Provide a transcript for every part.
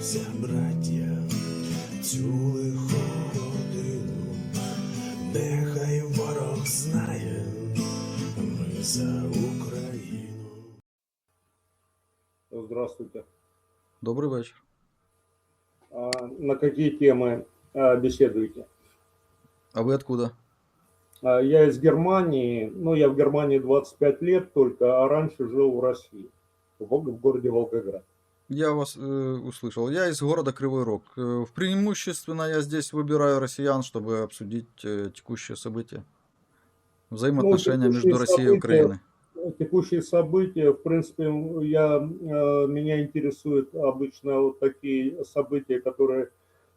Зійшлися браття цю лиху годину, нехай ворог знає, ми за Україну. Здравствуйте. Добрий вечір. А на какие темы а, беседуете? А ви откуда? А, Я из Германии, ну, я в Германии 25 лет только, а раньше жил в России, в, Вол- в городе Волгоград. Я вас э, услышал. Я из города Кривой Рог. Э, преимущественно я здесь выбираю россиян, чтобы обсудить э, текущие события. Взаимоотношения Ну, между Россией и Украиной. Текущие события, в принципе, я, э, меня интересуют обычно вот такие события, которые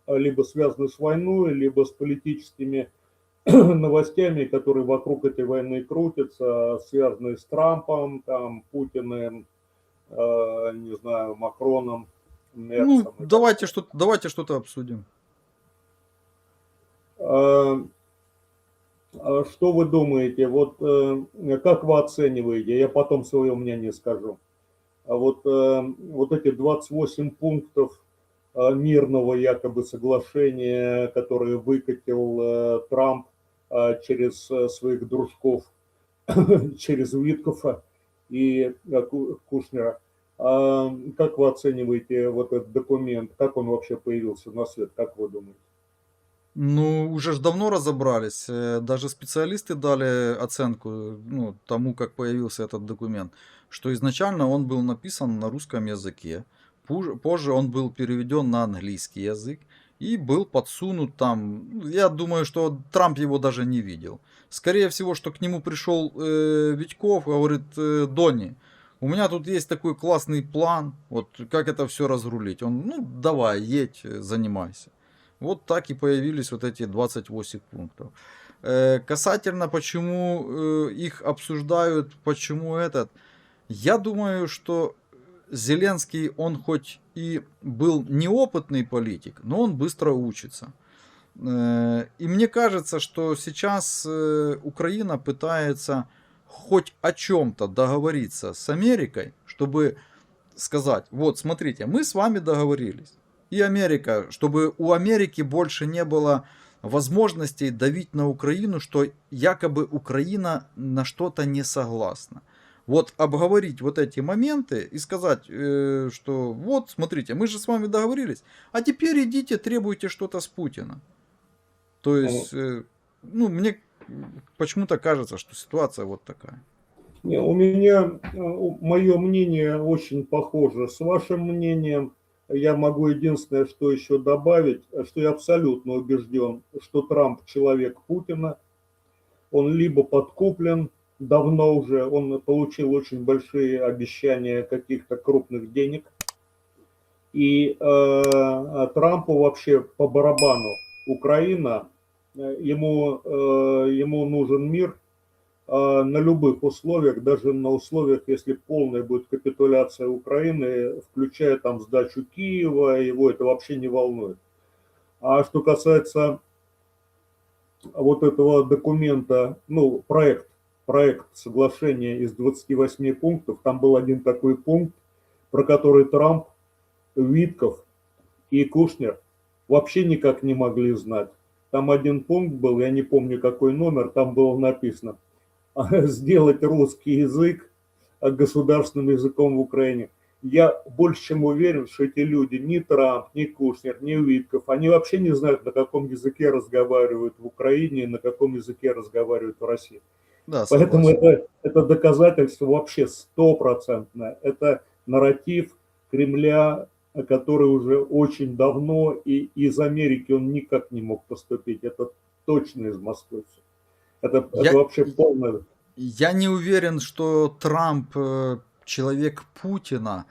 э, либо связаны с войной, либо с политическими новостями, которые вокруг этой войны крутятся, связанные с Трампом, там, Путиным, не знаю, Макроном, Мерцем. Ну, давайте что-то, давайте что-то обсудим. А, а Что вы думаете, вот э, как вы оцениваете, я потом свое мнение скажу, а вот, э, вот эти 28 пунктов э, мирного якобы соглашения, которые выкатил э, Трамп э, через э, своих дружков, через Виткофа и э, Ку- Кушнера. А Как вы оцениваете вот этот документ, как он вообще появился на свет, как вы думаете? Ну, уже ж давно разобрались. Э, Даже специалисты дали оценку ну, тому, как появился этот документ, что изначально он был написан на русском языке, позже он был переведен на английский язык и был подсунут там. Я думаю, что Трамп его даже не видел. Скорее всего, что к нему пришел э, Витьков, говорит, э, Донни, у меня тут есть такой классный план, вот как это все разрулить. Он, ну давай, едь, э, занимайся. Вот так и появились вот эти 28 пунктов. Э, Касательно, почему э, их обсуждают, почему этот, я думаю, что Зеленский, он хоть и был неопытный политик, но он быстро учится. Э, И мне кажется, что сейчас э, Украина пытается хоть о чем-то договориться с Америкой, чтобы сказать, вот смотрите, мы с вами договорились. И Америка, чтобы у Америки больше не было возможностей давить на Украину, что якобы Украина на что-то не согласна. Вот обговорить вот эти моменты и сказать, э, что вот, смотрите, мы же с вами договорились, а теперь идите, требуйте что-то с Путина. То есть, э, ну, мне почему-то кажется, что ситуация вот такая. Не, у меня мое мнение очень похоже с вашим мнением. Я могу единственное, что еще добавить, что я абсолютно убежден, что Трамп человек Путина. Он либо подкуплен давно уже, он получил очень большие обещания каких-то крупных денег. И э, Трампу вообще по барабану Украина, э, ему, э, ему нужен мир, э, на любых условиях, даже на условиях, если полная будет капитуляция Украины, включая там сдачу Киева, его это вообще не волнует. А что касается вот этого документа, ну, проект, проект соглашения из 28 пунктов, там был один такой пункт, про который Трамп, Витков и Кушнер вообще никак не могли знать. Там один пункт был, я не помню какой номер, там было написано сделать русский язык государственным языком в Украине. Я больше чем уверен, что эти люди, ни Трамп, ни Кушнер, ни Витков, они вообще не знают, на каком языке разговаривают в Украине, на каком языке разговаривают в России. Да, Поэтому это, это доказательство вообще стопроцентное. Это нарратив Кремля, который уже очень давно и из Америки он никак не мог поступить. Это точно из Москвы. Это, Я- это вообще полное. Я не уверен, что Трамп э, человек Путина.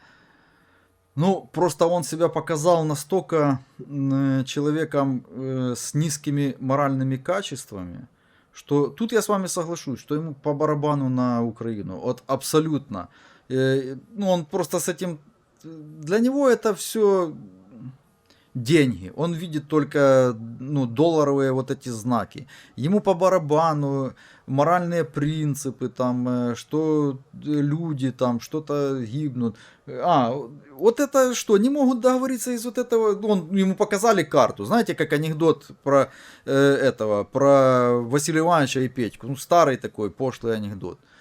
Ну, просто он себя показал настолько э, человеком э, с низкими моральными качествами, что тут я с вами соглашусь, что ему по барабану на Украину. Вот абсолютно. Ну, он просто с этим... Для него это все деньги. Он видит только ну, долларовые вот эти знаки. Ему по барабану моральные принципы, там, э, что э, люди там что-то гибнут. А, вот это что, не могут договориться из вот этого, он, ему показали карту, знаете, как анекдот про э, этого, про Василия Ивановича и Петьку, ну, старый такой пошлый анекдот. Э,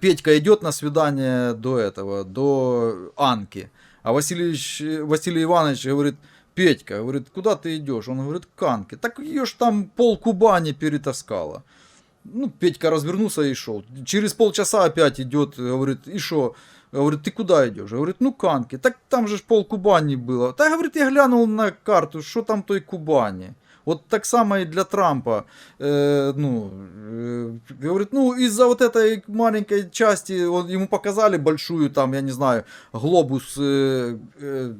Петька идет на свидание до этого, до Анки, а Василий, Василий Иванович говорит, Петька, говорит, куда ты идешь? Он говорит, к Анке. Так ее ж там пол Кубани перетаскала. Ну, Петька развернулся и шел. Через полчаса опять идет, говорит, и что? Говорит, ты куда идешь? Говорит, ну к Анке. Так там же ж пол Кубани было. Так, говорит, я глянул на карту, что там той Кубани. Вот так само и для Трампа. Э, ну, э, говорит, ну, из-за вот этой маленькой части, он, ему показали большую, там, я не знаю, глобус э, э,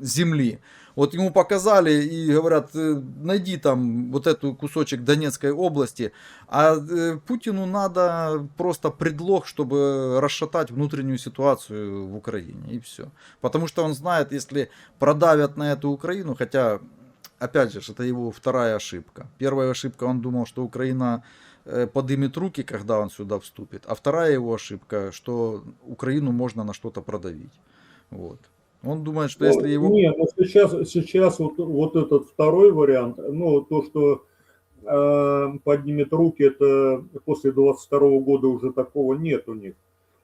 Земли. Вот ему показали и говорят, «Э, найди там вот эту кусочек Донецкой области, а э, Путину надо просто предлог, чтобы расшатать внутреннюю ситуацию в Украине, и все. Потому что он знает, если продавят на эту Украину, хотя, опять же, это его вторая ошибка. Первая ошибка, он думал, что Украина э, подымет руки, когда он сюда вступит, а вторая его ошибка, что Украину можно на что-то продавить. Вот. Он думает, что если его... Нет, ну сейчас, сейчас вот, вот этот второй вариант, ну, то, что э, поднимет руки, это после 22 года уже такого нет у них.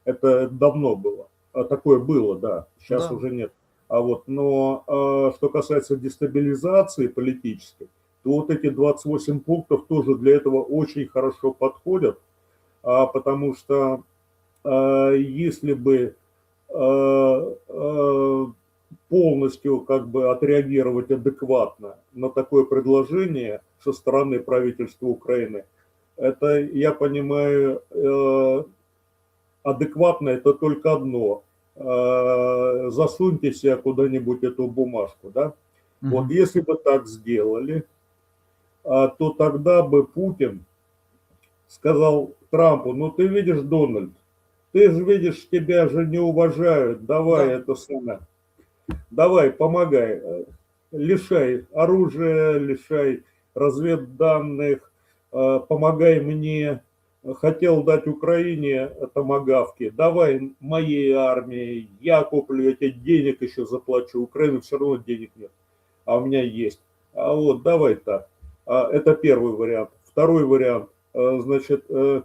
Это давно было. А такое было, да. Сейчас Да. уже нет. А вот, но э, что касается дестабилизации политической, то вот эти 28 пунктов тоже для этого очень хорошо подходят, а, потому что э, если бы э, э, полностью как бы отреагировать адекватно на такое предложение со стороны правительства Украины, это, я понимаю, э, адекватно это только одно. Э, Засуньте себе куда-нибудь эту бумажку, да? Вот Мгм. если бы так сделали, а, то тогда бы Путин сказал Трампу, ну ты видишь, Дональд, ты же видишь, тебя же не уважают, давай Да. это самое, давай, помогай, э, лишай оружия, лишай разведданных, э, помогай мне, хотел дать Украине томагавки, давай моей армии, я куплю, я тебе денег еще заплачу, Украины все равно денег нет, а у меня есть. А вот давай так. А, Это первый вариант. Второй вариант, э, значит, э,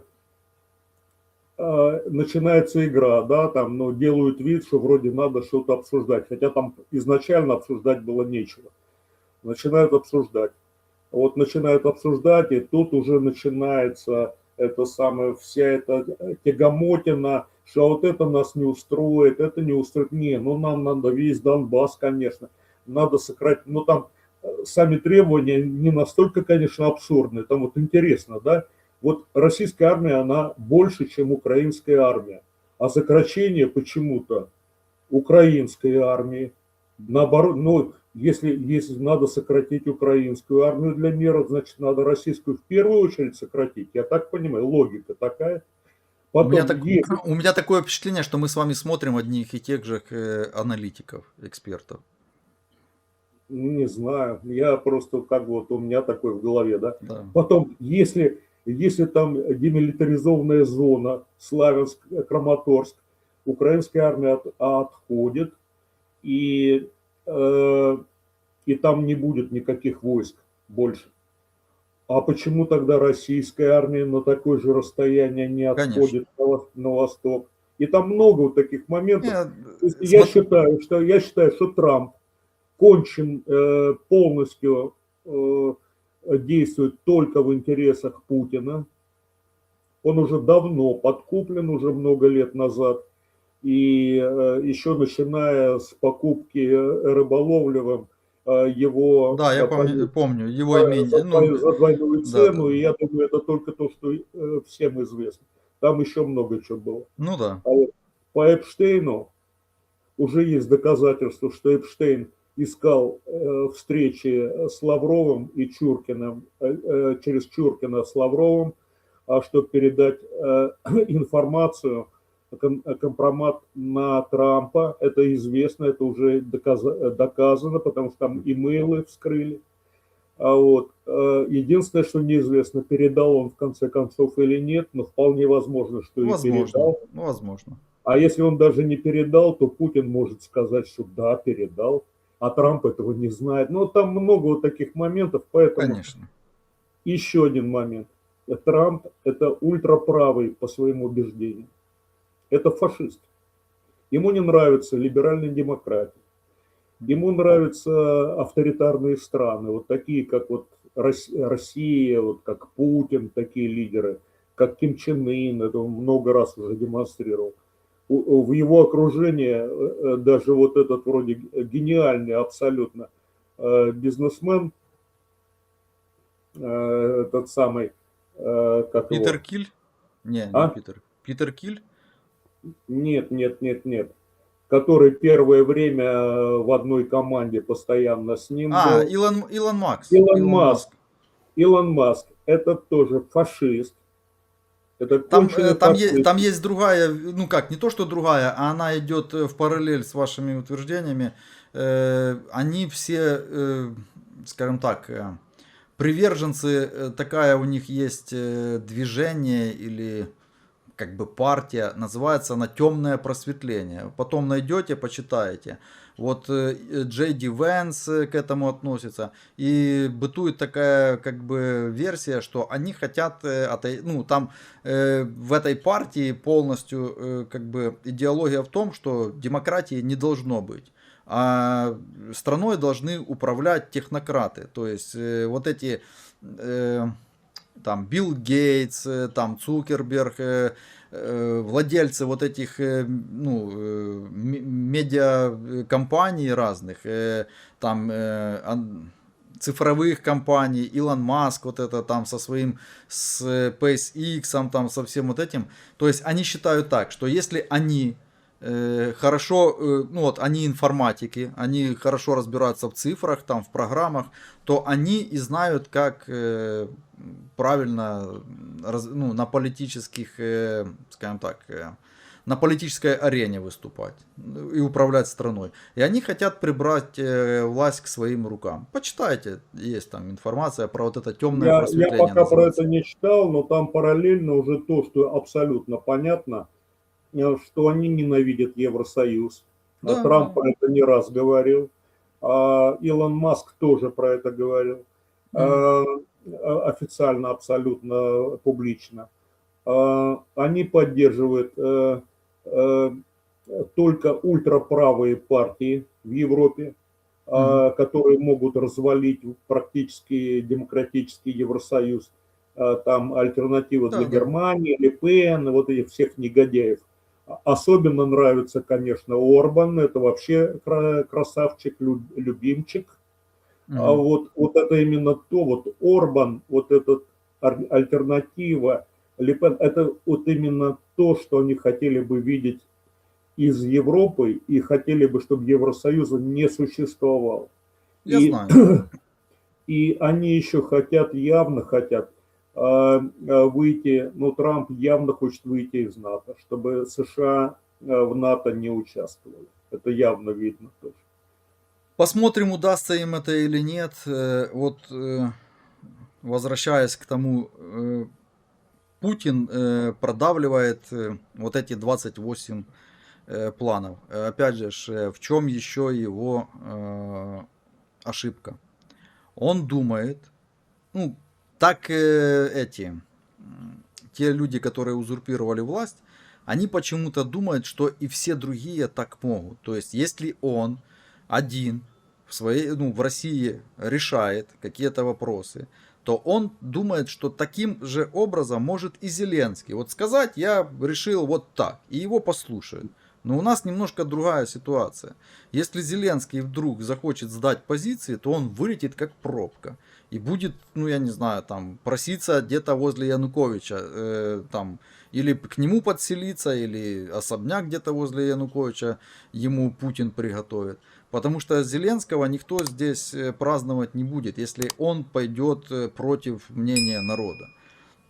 э, начинается игра, да, там, ну, делают вид, что вроде надо что-то обсуждать, хотя там изначально обсуждать было нечего. Начинают обсуждать. Вот начинают обсуждать, и тут уже начинается это самое, вся эта тягомотина, что вот это нас не устроит, это не устроит. Не, ну нам надо весь Донбасс, конечно, надо сократить, ну там э, сами требования не настолько, конечно, абсурдные. Там вот интересно, да, вот российская армия, она больше, чем украинская армия. А сокращение почему-то украинской армии, наоборот, ну, если, если надо сократить украинскую армию для мира, значит, надо российскую в первую очередь сократить. Я так понимаю, логика такая. У Потом, меня, так- если- у меня такое впечатление, что мы с вами смотрим одних и тех же э, аналитиков, экспертов. не знаю, я просто как вот у меня такой в голове, да. Да. Потом, если, если там демилитаризованная зона, Славянск, Краматорск, украинская армия от- отходит, и, и там не будет никаких войск больше. А почему тогда российская армия на такое же расстояние не Конечно. отходит на, вос- на восток? И там много вот таких моментов. Не, То есть Я считаю, что я считаю, что Трамп кончен э, полностью э, действует только в интересах Путина. Он уже давно подкуплен, уже много лет назад. И э, еще начиная с покупки э, рыболовлевым э, его Да, я помню, помню его имение. Ну, за двойную цену, да. и я думаю, это только то, что всем известно. Там еще много чего было. ну да. А вот по Эпштейну уже есть доказательства, что Эпштейн искал э, встречи с Лавровым и Чуркиным, э, через Чуркина с Лавровым, а чтобы передать э, информацию, компромат на Трампа. Это известно, это уже доказа- доказано, потому что там имейлы вскрыли. А вот, э, единственное, что неизвестно, передал он в конце концов или нет, но вполне возможно, что и Возможно. передал. Ну, возможно. А если он даже не передал, то Путин может сказать, что да, передал, а Трамп этого не знает. Ну, там много вот таких моментов, поэтому Конечно. еще один момент. Трамп – это ультраправый по своим убеждениям. Это фашист. Ему не нравится либеральная демократия. Ему нравятся авторитарные страны, вот такие, как вот Рос- Россия, вот как Путин, такие лидеры, как Ким Чен Ын, это он много раз уже демонстрировал. В его окружении э, э, даже вот этот вроде гениальный абсолютно э, бизнесмен, этот самый, как его? Питер Киль? Не, не А? Питер. Питер Киль? Нет, нет, нет, нет. Который первое время э, в одной команде постоянно с ним А, был. Илон, Илон Макс. Илон Маск. Илон Маск. Это тоже фашист. Это Там, э, там, е- там есть другая, ну как, не то что другая, а она идет э, в параллель с вашими утверждениями. Э, Они все, э, скажем так, э, приверженцы, такая у них есть движение или как бы партия, называется она «Темное просветление». Потом найдете, почитаете. Вот э, Джей Ди Венс э, к этому относится. И бытует такая как бы версия, что они хотят, э, ну там в этой партии полностью как бы идеология в том, что демократии не должно быть. А страной должны управлять технократы. То есть э, вот эти э, там Билл Гейтс, э, там Цукерберг, э, э, владельцы вот этих ну, медиакомпаний разных, там цифровых компаний, Илон Маск вот это там со своим с SpaceX, там со всем вот этим. То есть они считают так, что если они хорошо, э, ну вот они информатики, они хорошо разбираются в цифрах, там в программах, то они и знают, как э, правильно ну, на политических, э, скажем так, э, на политической арене выступать и управлять страной. И они хотят прибрать э, власть к своим рукам. Почитайте, есть там информация про вот это темное Я, я просветление. пока про называется. это не читал, но там параллельно уже то, что абсолютно понятно, э, что они ненавидят Евросоюз. А Да, Трамп про это не раз говорил. А Илон Маск тоже про это говорил. А, а, Официально, абсолютно публично. А, Они поддерживают э, э, только ультраправые партии в Европе, которые могут развалить практически демократический Евросоюз. Там альтернатива Да, для да. Германии, Ле Пен, вот этих всех негодяев. Особенно нравится, конечно, Орбан, это вообще кра- красавчик, лю- любимчик. Мгм. А вот, вот это именно то, вот Орбан, вот этот альтернатива, Ле Пен, это вот именно то, что они хотели бы видеть из Европы и хотели бы, чтобы Евросоюза не существовал. Я и- знаю. И они еще хотят, явно хотят выйти, ну Трамп явно хочет выйти из НАТО, чтобы США э, в НАТО не участвовали. Это явно видно тоже. Посмотрим, удастся им это или нет. Э, Вот э, возвращаясь к тому, э, Путин э, продавливает э, вот эти 28 э, планов. Э, Опять же, э, в чем еще его э, ошибка? Он думает, ну, так э, эти, те люди, которые узурпировали власть, они почему-то думают, что и все другие так могут. То есть, если он один в своей, ну, в России решает какие-то вопросы, то он думает, что таким же образом может и Зеленский. Вот сказать, я решил вот так, и его послушают. Но у нас немножко другая ситуация. Если Зеленский вдруг захочет сдать позиции, то он вылетит как пробка. И будет, ну я не знаю, там проситься где-то возле Януковича, э, там, или к нему подселиться, или особняк где-то возле Януковича ему Путин приготовит. Потому что Зеленского никто здесь э, праздновать не будет, если он пойдет э, против мнения народа.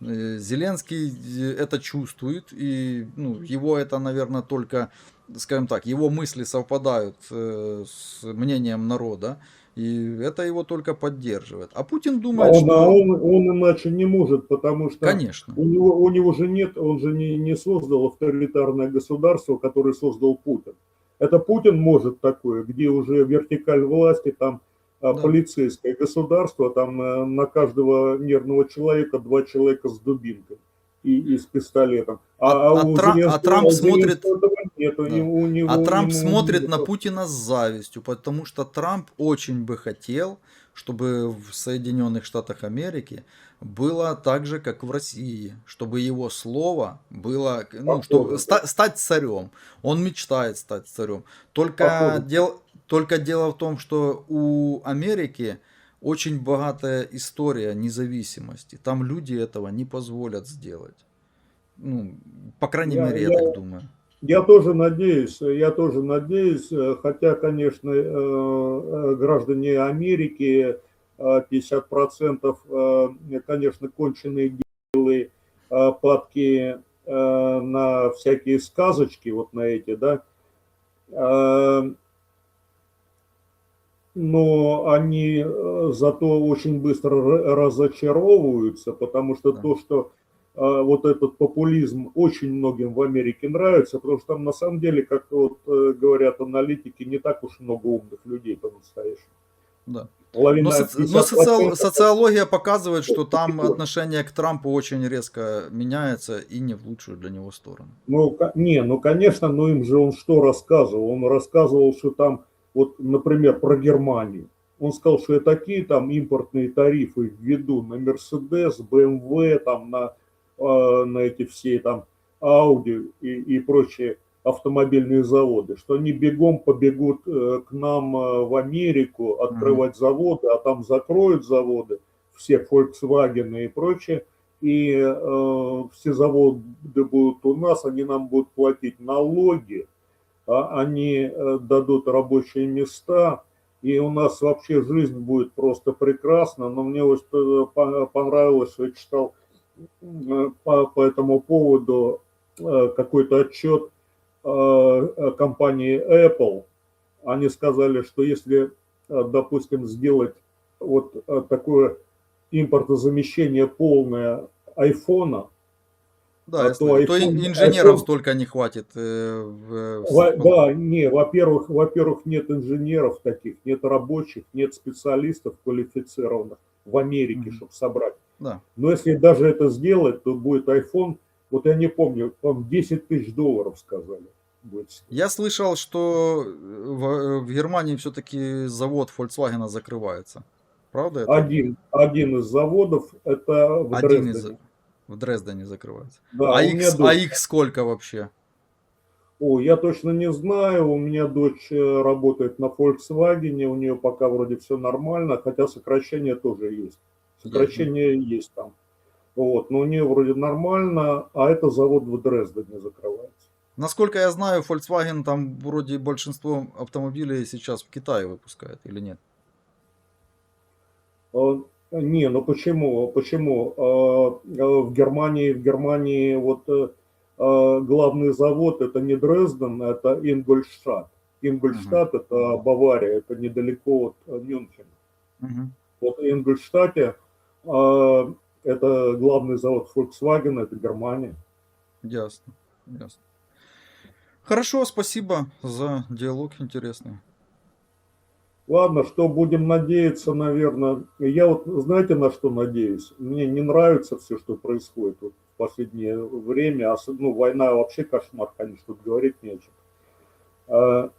Э, Зеленский э, это чувствует, и ну, его это, наверное, только, скажем так, его мысли совпадают э, с мнением народа, и это его только поддерживает. А Путин А думает, он, а что... он, он иначе не может, потому что Конечно. у него, у него же нет, он же не, не создал авторитарное государство, которое создал Путин. Это Путин может такое, где уже вертикаль власти, там а, Да. полицейское государство, там э, на каждого нервного человека два человека с дубинкой и, и с пистолетом. А- а у Тра- а Зеленского- Трамп у Зеленского смотрит- этого нет, у Да. него- у него- А Трамп него смотрит нет. на Путина с завистью, потому что Трамп очень бы хотел, чтобы в Соединенных Штатах Америки было так же, как в России, чтобы его слово было, ну, чтобы ста- стать царем. Он мечтает стать царем. Только, Похоже. дел, только дело в том, что у Америки очень богатая история независимости. Там люди этого не позволят сделать. Ну, по крайней Я- мере, я, я- так думаю. Я тоже надеюсь, я тоже надеюсь, э, хотя, конечно, э, э, граждане Америки э, 50%, э, конечно, конченые э, падки на всякие сказочки, вот на эти, да, но они э, зато очень быстро ра- разочаровываются, потому что Да. то, что а, вот этот популизм очень многим в Америке нравится, потому что там на самом деле, как вот э, говорят аналитики, не так уж много умных людей по-настоящему. Да. Половина, Но, соци- 50% но социал- социология показывает, что там отношение к Трампу очень резко меняется и не в лучшую для него сторону. Ну, не, ну, конечно, но им же он что рассказывал? Он рассказывал, что там, вот, например, про Германию. Он сказал, что и такие там импортные тарифы введу на Мерседес, БМВ, там, на, э, на эти все там Ауди и, и прочие автомобильные заводы, что они бегом побегут э, к нам э, в Америку открывать заводы, а там закроют заводы, все Volkswagen и прочее, и э, все заводы будут у нас, они нам будут платить налоги, они э, дадут рабочие места, и у нас вообще жизнь будет просто прекрасна. Но мне вот э, по- понравилось, я читал э, по, по этому поводу какой-то отчет компании Apple. Они сказали, что если, допустим, сделать вот такое импортозамещение полное айфона, Да, А если- то то, и инженеров iPhone- столько не хватит. э, в- в- Во- да, не, во-первых, во-первых, нет инженеров таких, нет рабочих, нет специалистов квалифицированных в Америке, Мгм. чтобы собрать. Да. Но если даже это сделать, то будет iPhone, вот я не помню, по 10 тысяч долларов сказали. Будет. Я слышал, что в, в Германии все-таки завод Volkswagen закрывается. Правда это? Один, один из заводов это в Один Дрездене. из в Дрездене закрывается. Да, а, их, а дочь- их сколько вообще? О, я точно не знаю. У меня дочь э, работает на Volkswagen, у нее пока вроде все нормально, хотя сокращение тоже есть. Сокращение есть там. Вот, но у нее вроде нормально, а это завод в Дрездене закрывается. Насколько я знаю, Volkswagen там вроде большинство автомобилей сейчас в Китае выпускает или нет? Не, ну почему? Почему? Э, э, В Германии, в Германии вот э, э, главный завод это не Дрезден, это Ингольштадт. Ингольштадт это Бавария, это недалеко от э, Мюнхена. Мгм. Вот в Ингольштадте э, это главный завод Volkswagen, это Германия. Ясно, ясно. Хорошо, спасибо за диалог интересный. Ладно, что будем надеяться, наверное. Я вот, знаете, на что надеюсь? Мне не нравится все, что происходит вот в последнее время. Ну, война вообще кошмар, конечно, тут говорить не о чем. А,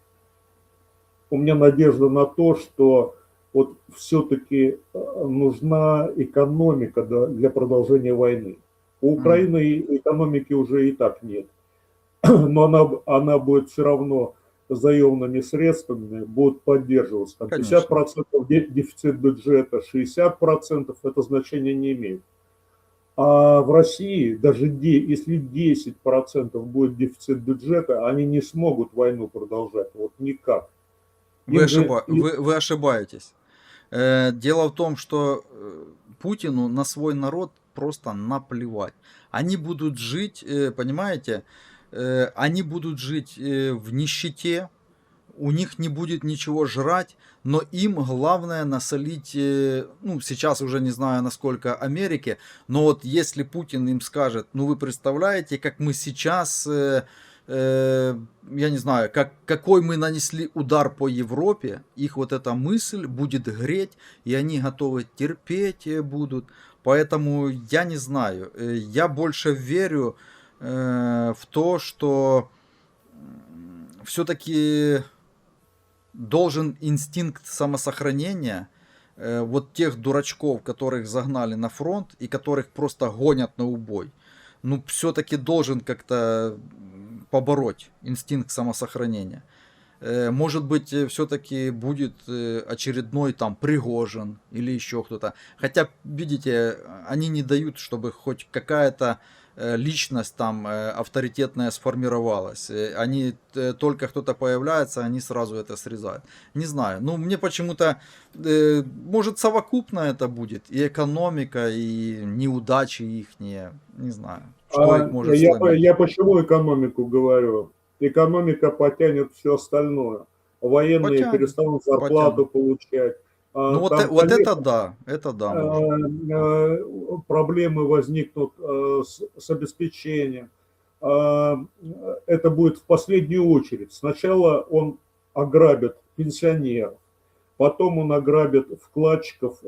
У меня надежда на то, что вот все-таки нужна экономика для продолжения войны. У. Украины экономики уже и так нет. Но она, она будет все равно заемными средствами будут поддерживаться. Там Конечно. 50% де- дефицит бюджета, 60% это значение не имеет. А в России даже если 10% будет дефицит бюджета, они не смогут войну продолжать. Вот никак. Вы, Им же ошиба- и- вы, вы ошибаетесь. Э, Дело в том, что э, Путину на свой народ просто наплевать. Они будут жить, э, понимаете, они будут жить э, в нищете, у них не будет ничего жрать, но им главное насолить, э, ну, сейчас уже не знаю насколько Америке, но вот если Путин им скажет, ну, вы представляете, как мы сейчас, э, э, я не знаю, как, какой мы нанесли удар по Европе, их вот эта мысль будет греть, и они готовы терпеть э, будут. Поэтому я не знаю, э, я больше верю э, в то, что все-таки должен инстинкт самосохранения э, вот тех дурачков, которых загнали на фронт и которых просто гонят на убой, ну все-таки должен как-то побороть инстинкт самосохранения. Э, Может быть, все-таки будет э, очередной там Пригожин или еще кто-то. Хотя, видите, они не дают, чтобы хоть какая-то э, личность там э, авторитетная сформировалась. Э, Они э, только кто-то появляется, они сразу это срезают. Не знаю. Ну, мне почему-то, э, может, совокупно это будет. И экономика, и неудачи их, не знаю. Что А, их может я, сломить. я почему экономику говорю? Экономика потянет все остальное. Военные Потянет, перестанут зарплату получать. А, Ну, вот, там, э- вот это да, это да. может. э, э, проблемы возникнут с, с обеспечением. А, Это будет в последнюю очередь. Сначала он ограбит пенсионеров, потом он ограбит вкладчиков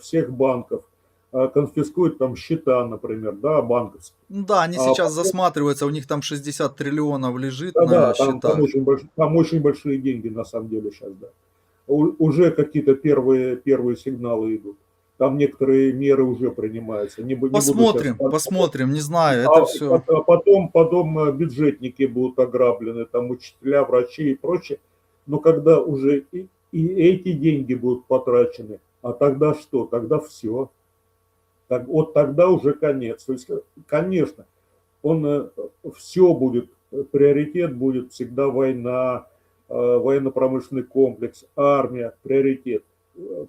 всех банков, конфискует там счета, например, да, банковские. Ну Да, они А сейчас потом- засматриваются, у них там 60 триллионов лежит Да, на да, там, счетах. там очень больш- там очень большие деньги на самом деле сейчас, да. Уже какие-то первые, первые сигналы идут. Там некоторые меры уже принимаются. Не, не буду Посмотрим, сейчас- посмотрим, не знаю, А, это все. а потом, потом э, бюджетники будут ограблены, там учителя, врачи и прочее. Но когда уже и, и эти деньги будут потрачены, а тогда что? Тогда все. Так, вот тогда уже конец. То есть, э, конечно, он все будет, э, приоритет будет всегда война, э, военно-промышленный комплекс, армия, приоритет.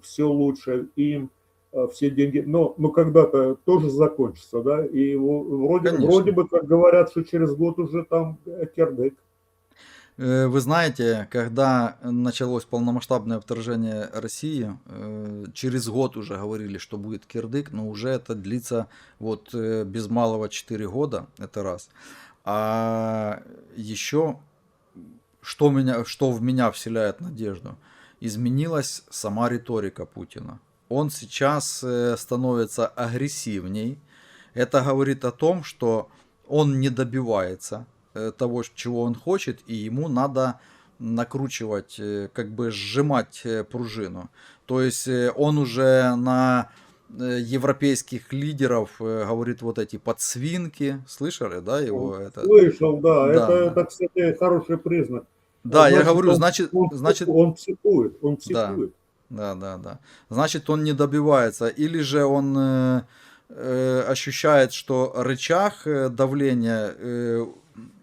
Все лучше им, э, все деньги. Но, но когда-то тоже закончится, да? И вроде, Конечно. вроде бы, как говорят, что через год уже там э, кирдык. Э, Вы знаете, когда началось полномасштабное вторжение России, э, через год уже говорили, что будет кирдык, но уже это длится вот э, без малого 4 года, это раз. А еще, что, меня, что в меня вселяет надежду, изменилась сама риторика Путина. Он сейчас э, становится агрессивней. Это говорит о том, что он не добивается э, того, чего он хочет, и ему надо накручивать, э, как бы сжимать пружину. То есть он уже на европейских лидеров э, говорит вот эти подсвинки. Слышали, да, его? Это? Слышал, да. Да, это, да. это, кстати, хороший признак. Да, я Значит, говорю, он- значит, Он, значит, он психует, он Да. психует. Да, да, да. Значит, он не добивается. Или же он э, э, ощущает, что рычаг э, давления э,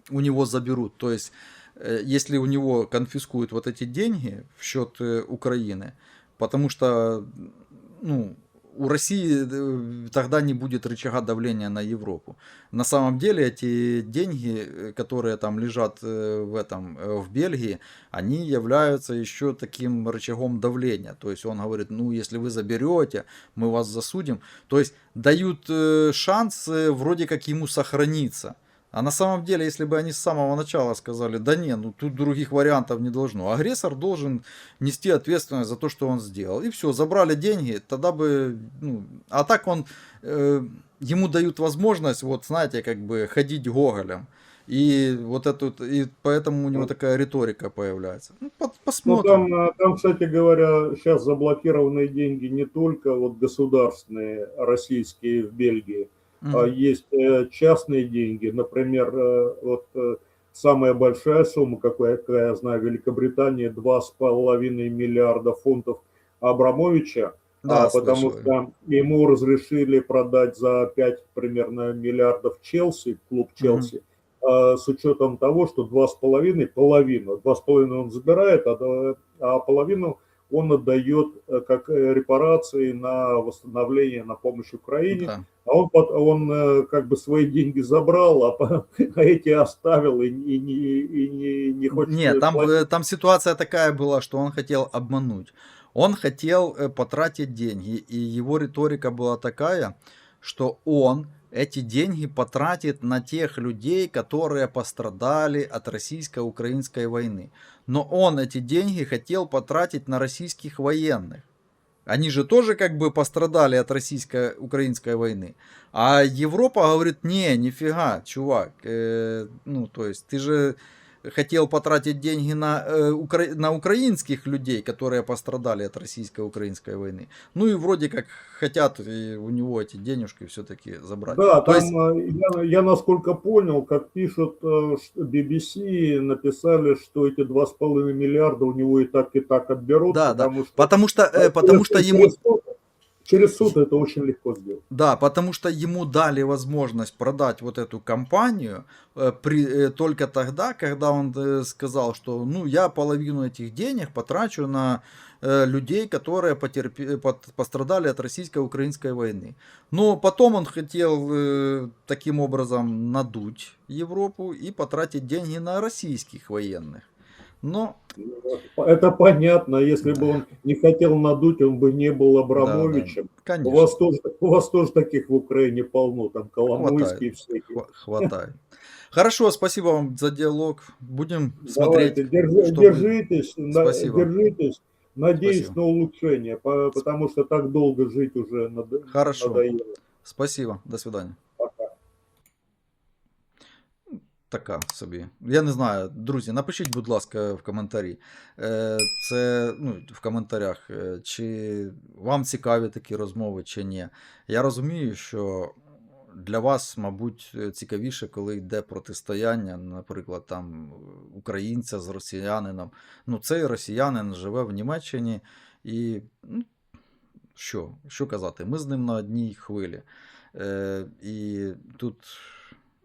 у него заберут. То есть, э, если у него конфискуют вот эти деньги в счет э, Украины, потому что ну, у России э, тогда не будет рычага давления на Европу. На самом деле эти деньги, э, которые там лежат э, в этом в Бельгии, они являются еще таким рычагом давления. То есть он говорит, ну если вы заберете, мы вас засудим. То есть дают шанс вроде как ему сохраниться. А на самом деле, если бы они с самого начала сказали, да не, ну тут других вариантов не должно. Агрессор должен нести ответственность за то, что он сделал. И все, забрали деньги, тогда бы, ну, а так он, э, ему дают возможность, вот знаете, как бы ходить гоголем. И вот эту, и поэтому у него такая риторика появляется. Ну, Ну, посмотрим. там, э, там, кстати говоря, сейчас заблокированные деньги не только вот государственные, российские в Бельгии, А есть э, частные деньги. Например, э, вот э, самая большая сумма, какая, какая я знаю, в Великобритании 2,5 миллиарда фунтов Абрамовича, Да, а, потому что ему разрешили продать за 5 примерно миллиардов Челси, клуб Челси, а, с учетом того, что 2,5, половину, 2,5 он забирает, а, а половину он отдает как репарации на восстановление, на помощь Украине. Да. Он, он э, как бы свои деньги забрал, а, а эти оставил и, и не, и не, не хочет Нет, там, платить. там ситуация такая была, что он хотел обмануть. Он хотел э, потратить деньги, и его риторика была такая, что он эти деньги потратит на тех людей, которые пострадали от российско-украинской войны. Но он эти деньги хотел потратить на российских военных. Они же тоже как бы пострадали от российско-украинской войны. А Европа говорит, не, нифига, чувак. э, ну, то есть, ты же хотел потратить деньги на, э, укра- на украинских людей, которые пострадали от российско-украинской войны. Ну и вроде как хотят и у него эти денежки все-таки забрать. Да, То там есть, э, я, я насколько понял, как пишут э, BBC, написали, что эти 2,5 миллиарда у него и так и так отберут, Да, да. потому что, потому что, э, потому что ему через суд, это очень легко сделать. Да, потому что ему дали возможность продать вот эту компанию э, при, э, только тогда, когда он э, сказал, что ну я половину этих денег потрачу на э, людей, которые потерпи- пот- пострадали от российско-украинской войны. Но потом он хотел э, таким образом надуть Европу и потратить деньги на российских военных. Но Это понятно, если бы он не хотел надуть, он бы не был Абрамовичем. У конечно, вас, тоже, у вас тоже таких в Украине полно, там Коломойские всякие. хва- хватает. Хорошо, спасибо вам за диалог. Будем Давайте, смотреть. держи- что держитесь, на- Спасибо. держитесь. Надеюсь Спасибо. на улучшение, по- потому что так долго жить уже надо- Хорошо. надоело. Спасибо, до свидання. Така собі. Я не знаю, друзі, напишіть, будь ласка, в коментарі. Е, Це ну, в коментарях, е, чи вам цікаві такі розмови, чи ні. Я розумію, що для вас, мабуть, цікавіше, коли йде протистояння, наприклад, там українця з росіянином. Ну, цей росіянин живе в Німеччині і ну, що, що казати, ми з ним на одній хвилі. Е, і тут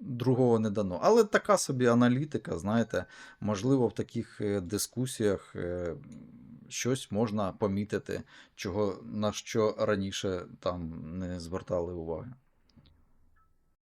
другого не дано. Але така собі аналітика, знаєте, можливо, в таких е, дискусіях е, щось можна помітити, чого, на що раніше там не звертали уваги.